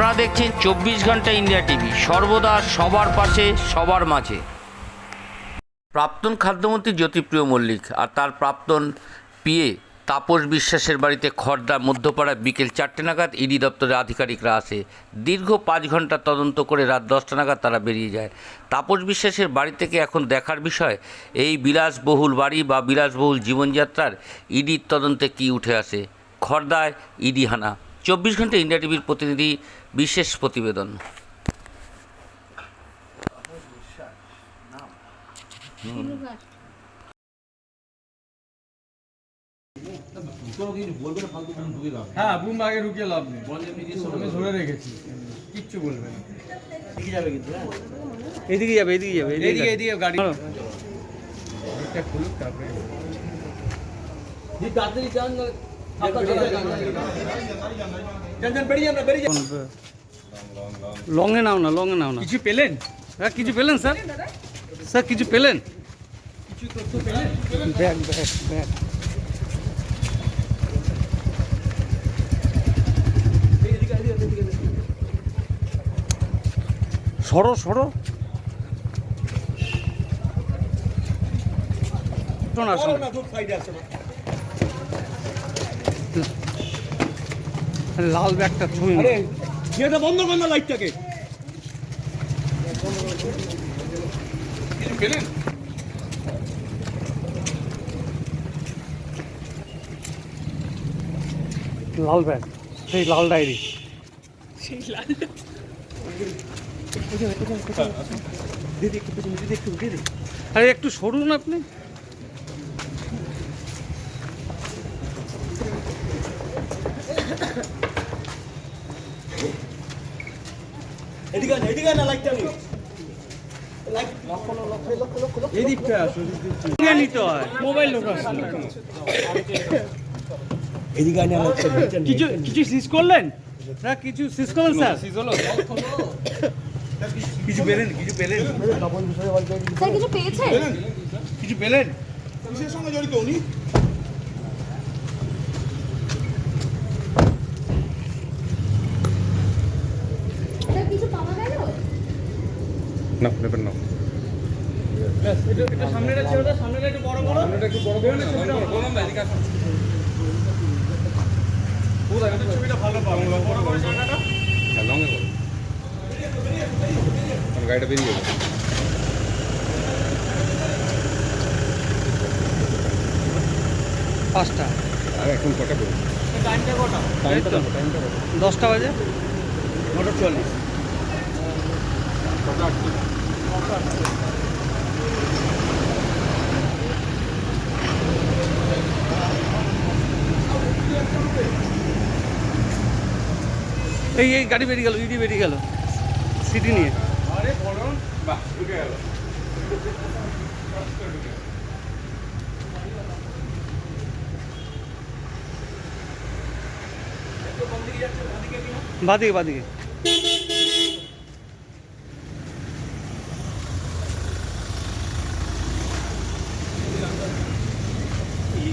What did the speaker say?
আপনারা দেখছেন চব্বিশ ঘণ্টা ইন্ডিয়া টিভি। সর্বদা সবার পাশে, সবার মাঝে। প্রাক্তন খাদ্যমন্ত্রী জ্যোতিপ্রিয় মল্লিক আর তার প্রাক্তন পিএ তাপস বিশ্বাসের বাড়িতে খড়দা মধ্যপাড়া বিকেল চারটে নাগাদ ইডি দপ্তরের আধিকারিকরা আসে। দীর্ঘ পাঁচ ঘণ্টা তদন্ত করে রাত দশটা নাগাদ তারা বেরিয়ে যায়। তাপস বিশ্বাসের বাড়ি থেকে এখন দেখার বিষয়, এই বিলাসবহুল বাড়ি বা বিলাসবহুল জীবনযাত্রার ইডির তদন্তে কী উঠে আসে? খড়দায় ইডি হানা। চব্বিশ ঘণ্টা ইন্ডিয়া টিভির প্রতিনিধি বিশেষ প্রতিবেদন। হ্যাঁ বুম আগে ঢুকিয়ে লাভ নেই। ধরে রেখেছি। কিচ্ছু বলবে না। এদিকে যাবে এদিকে যাবে এদিকে এদিকে গাড়ি। চলো। খুলুক তারপরে। লংয়ে নাও না লংয়ে নাও না। কিছু পেলেন? হ্যাঁ কিছু পেলেন স্যার? স্যার কিছু পেলেন? Bag bag bag. সরো সরো। শোন আসুন লাল ব্যাগটা ছুঁই না। যেটা বন্ধ কর না লাইটটাকে। লাল ব্যাগ সেই লাল ডায়েরি। আরে একটু সরুন আপনি। এদিকে না লাইটটা নেই এদিকটা আসো সঙ্গে নিতে হয়। মোবাইল লোক আসছে কিছু সিজ করলেন? না কিছু সিজ করলেন স্যার কিছু পেলেন কিছু পেলেন। স্যার কিছু পেয়েছে কিছু পেলেন? স্যার কিছু পাওয়া গেল এটা সামনেটা ছেড়ে দাও সামনেটা একটু বড় করো সামনেটা একটু বড় না বড় করে জায়গাটা গাড়িটা বেরিয়ে যাবে পাঁচটা। আর এখন কটা টাইমটা কটা এই তো, দশটা বাজে। নটা চল্লিশ। এই এই গাড়ি বেরিয়ে গেল, ইডি বেরিয়ে গেল। সিটি নিয়ে। আরে বড় বাহ ঢুকে গেল বাদিকে বাদিকে এখানে থাকে নাকি